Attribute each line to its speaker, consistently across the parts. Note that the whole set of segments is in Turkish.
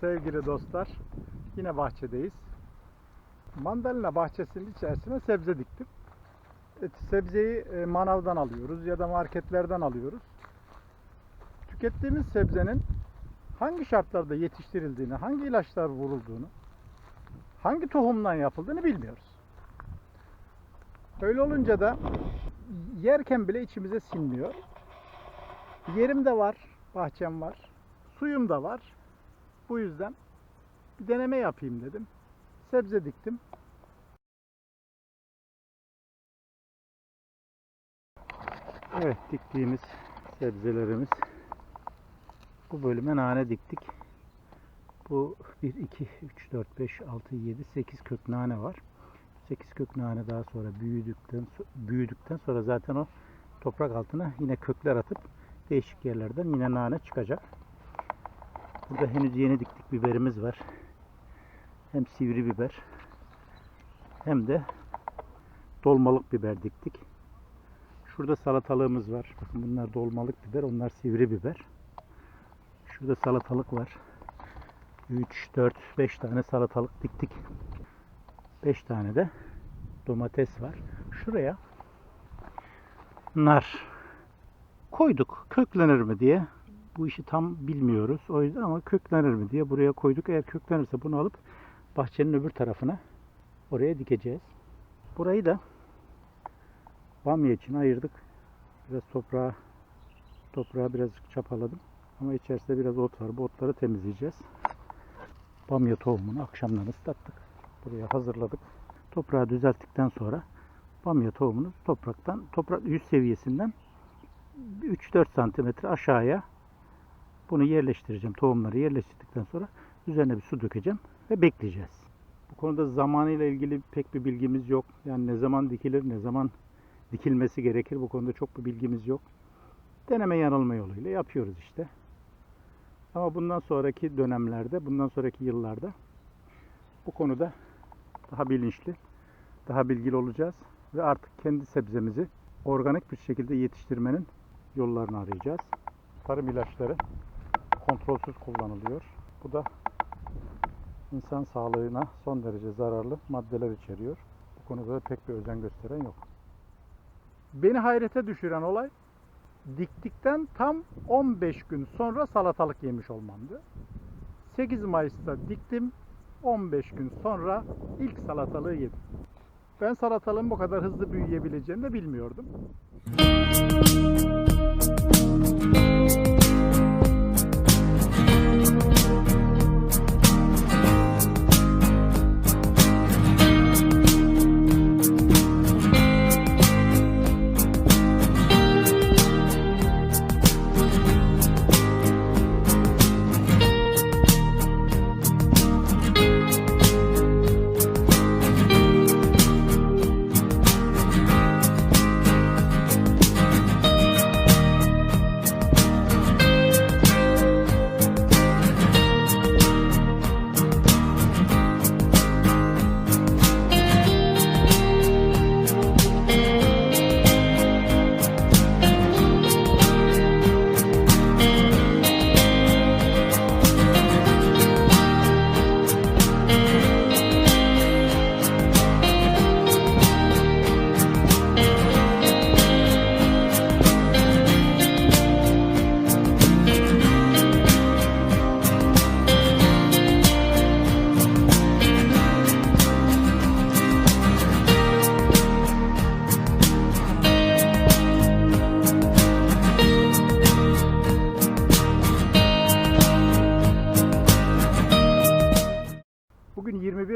Speaker 1: Sevgili dostlar, yine bahçedeyiz. Mandalina bahçesinin içerisine sebze diktim. Et, sebzeyi e, manavdan alıyoruz ya da marketlerden alıyoruz. Tükettiğimiz sebzenin hangi şartlarda yetiştirildiğini, hangi ilaçlar vurulduğunu, hangi tohumdan yapıldığını bilmiyoruz. Öyle olunca da yerken bile içimize sinmiyor. Yerim de var, bahçem var, suyum da var. Bu yüzden bir deneme yapayım dedim. Sebze diktim. Evet diktiğimiz sebzelerimiz. Bu bölüme nane diktik. Bu 1, 2, 3, 4, 5, 6, 7, 8 kök nane var. 8 kök nane daha sonra büyüdükten büyüdükten sonra zaten o toprak altına yine kökler atıp değişik yerlerden yine nane çıkacak. Burada henüz yeni diktik biberimiz var. Hem sivri biber hem de dolmalık biber diktik. Şurada salatalığımız var. Bakın bunlar dolmalık biber, onlar sivri biber. Şurada salatalık var. 3, 4, 5 tane salatalık diktik. 5 tane de domates var. Şuraya nar koyduk. Köklenir mi diye. Bu işi tam bilmiyoruz. O yüzden ama köklenir mi diye buraya koyduk. Eğer köklenirse bunu alıp bahçenin öbür tarafına oraya dikeceğiz. Burayı da bamya için ayırdık. Biraz toprağa toprağı birazcık çapaladım. Ama içerisinde biraz ot var. Bu otları temizleyeceğiz. Bamya tohumunu akşamdan ıslattık. Buraya hazırladık. Toprağı düzelttikten sonra bamya tohumunu topraktan, toprak yüz seviyesinden 3-4 santimetre aşağıya bunu yerleştireceğim. Tohumları yerleştirdikten sonra üzerine bir su dökeceğim ve bekleyeceğiz. Bu konuda zamanıyla ilgili pek bir bilgimiz yok. Yani ne zaman dikilir, ne zaman dikilmesi gerekir bu konuda çok bir bilgimiz yok. Deneme yanılma yoluyla yapıyoruz işte. Ama bundan sonraki dönemlerde, bundan sonraki yıllarda bu konuda daha bilinçli, daha bilgili olacağız ve artık kendi sebzemizi organik bir şekilde yetiştirmenin yollarını arayacağız. Tarım ilaçları kontrolsüz kullanılıyor. Bu da insan sağlığına son derece zararlı maddeler içeriyor. Bu konuda da pek bir özen gösteren yok. Beni hayrete düşüren olay diktikten tam 15 gün sonra salatalık yemiş olmamdı. 8 Mayıs'ta diktim. 15 gün sonra ilk salatalığı yedim. Ben salatalığın bu kadar hızlı büyüyebileceğini de bilmiyordum. Bugün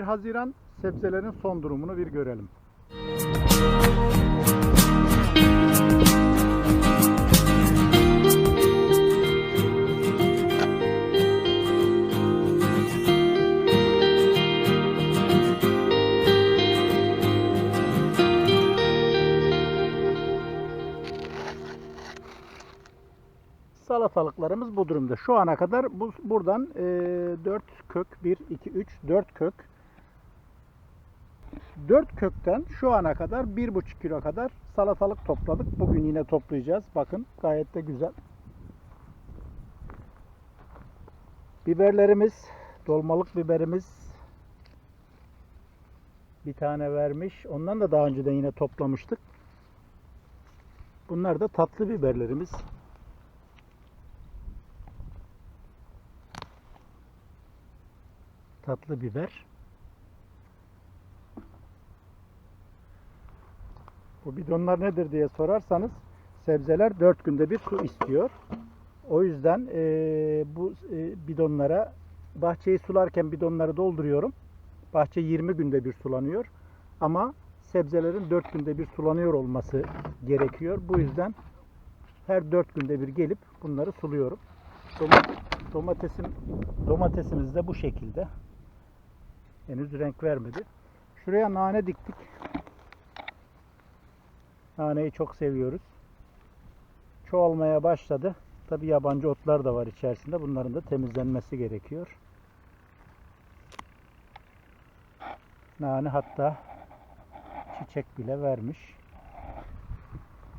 Speaker 1: Haziran sebzelerin son durumunu bir görelim. Salatalıklarımız bu durumda. Şu ana kadar bu, buradan e, 4 kök 1, 2, 3, 4 kök 4 kökten şu ana kadar 1,5 kilo kadar salatalık topladık. Bugün yine toplayacağız. Bakın gayet de güzel. Biberlerimiz Dolmalık biberimiz bir tane vermiş. Ondan da daha önceden yine toplamıştık. Bunlar da tatlı biberlerimiz. Tatlı biber. Bu bidonlar nedir diye sorarsanız sebzeler 4 günde bir su istiyor. O yüzden eee, bu eee, bidonlara bahçeyi sularken bidonları dolduruyorum. Bahçe 20 günde bir sulanıyor. Ama sebzelerin 4 günde bir sulanıyor olması gerekiyor. Bu yüzden her 4 günde bir gelip bunları suluyorum. Doma- Domatesim domatesimiz de bu şekilde. Henüz renk vermedi. Şuraya nane diktik. Naneyi çok seviyoruz. Çoğalmaya başladı. Tabi yabancı otlar da var içerisinde. Bunların da temizlenmesi gerekiyor. Nane hatta çiçek bile vermiş.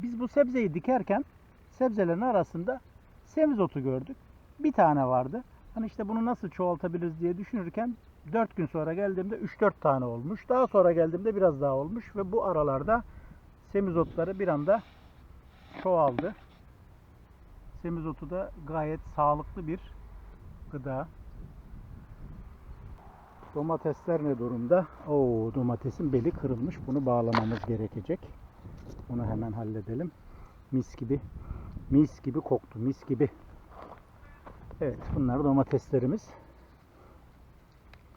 Speaker 1: Biz bu sebzeyi dikerken sebzelerin arasında semizotu gördük. Bir tane vardı. Hani işte bunu nasıl çoğaltabiliriz diye düşünürken 4 gün sonra geldiğimde 3-4 tane olmuş. Daha sonra geldiğimde biraz daha olmuş ve bu aralarda semizotları bir anda çoğaldı. Semizotu da gayet sağlıklı bir gıda. Domatesler ne durumda? Oo, domatesin beli kırılmış. Bunu bağlamamız gerekecek. Onu hemen halledelim. Mis gibi. Mis gibi koktu. Mis gibi. Evet, bunlar domateslerimiz.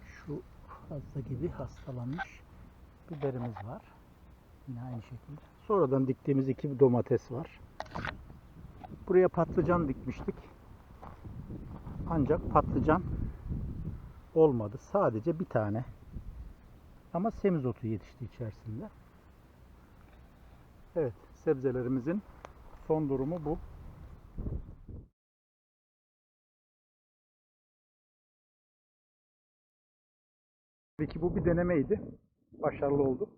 Speaker 1: Şu fazla gibi hastalanmış biberimiz var. Yine aynı şekilde. Sonradan diktiğimiz iki domates var. Buraya patlıcan dikmiştik. Ancak patlıcan olmadı. Sadece bir tane. Ama semizotu yetişti içerisinde. Evet, sebzelerimizin son durumu bu. Tabii ki bu bir denemeydi. Başarılı oldu.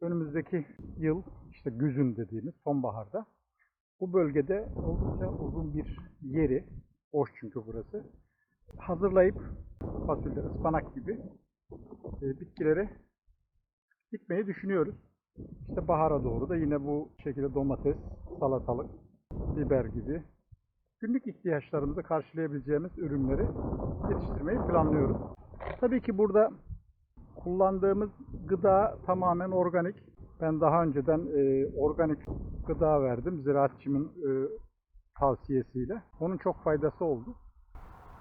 Speaker 1: Önümüzdeki yıl işte güzün dediğimiz sonbaharda bu bölgede oldukça uzun bir yeri, boş çünkü burası, hazırlayıp fasulye, ıspanak gibi e, bitkileri dikmeyi düşünüyoruz. İşte bahara doğru da yine bu şekilde domates, salatalık, biber gibi günlük ihtiyaçlarımızı karşılayabileceğimiz ürünleri yetiştirmeyi planlıyoruz. Tabii ki burada kullandığımız gıda tamamen organik. Ben daha önceden e, organik gıda verdim ziraatçımın e, tavsiyesiyle. Onun çok faydası oldu.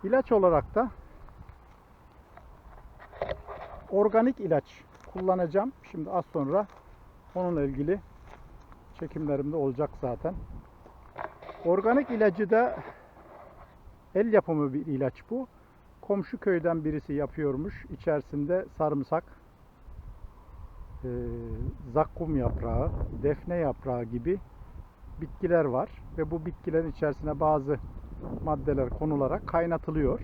Speaker 1: İlaç olarak da organik ilaç kullanacağım. Şimdi az sonra onunla ilgili çekimlerimde olacak zaten. Organik ilacı da el yapımı bir ilaç bu. Komşu köyden birisi yapıyormuş. İçerisinde sarımsak, e, zakkum yaprağı, defne yaprağı gibi bitkiler var ve bu bitkilerin içerisine bazı maddeler konularak kaynatılıyor.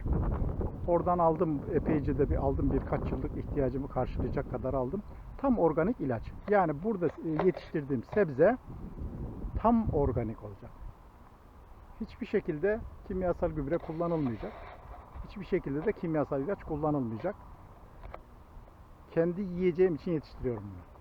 Speaker 1: Oradan aldım epeyce de bir aldım birkaç yıllık ihtiyacımı karşılayacak kadar aldım. Tam organik ilaç. Yani burada e, yetiştirdiğim sebze tam organik olacak. Hiçbir şekilde kimyasal gübre kullanılmayacak. Hiçbir şekilde de kimyasal ilaç kullanılmayacak. Kendi yiyeceğim için yetiştiriyorum bunu.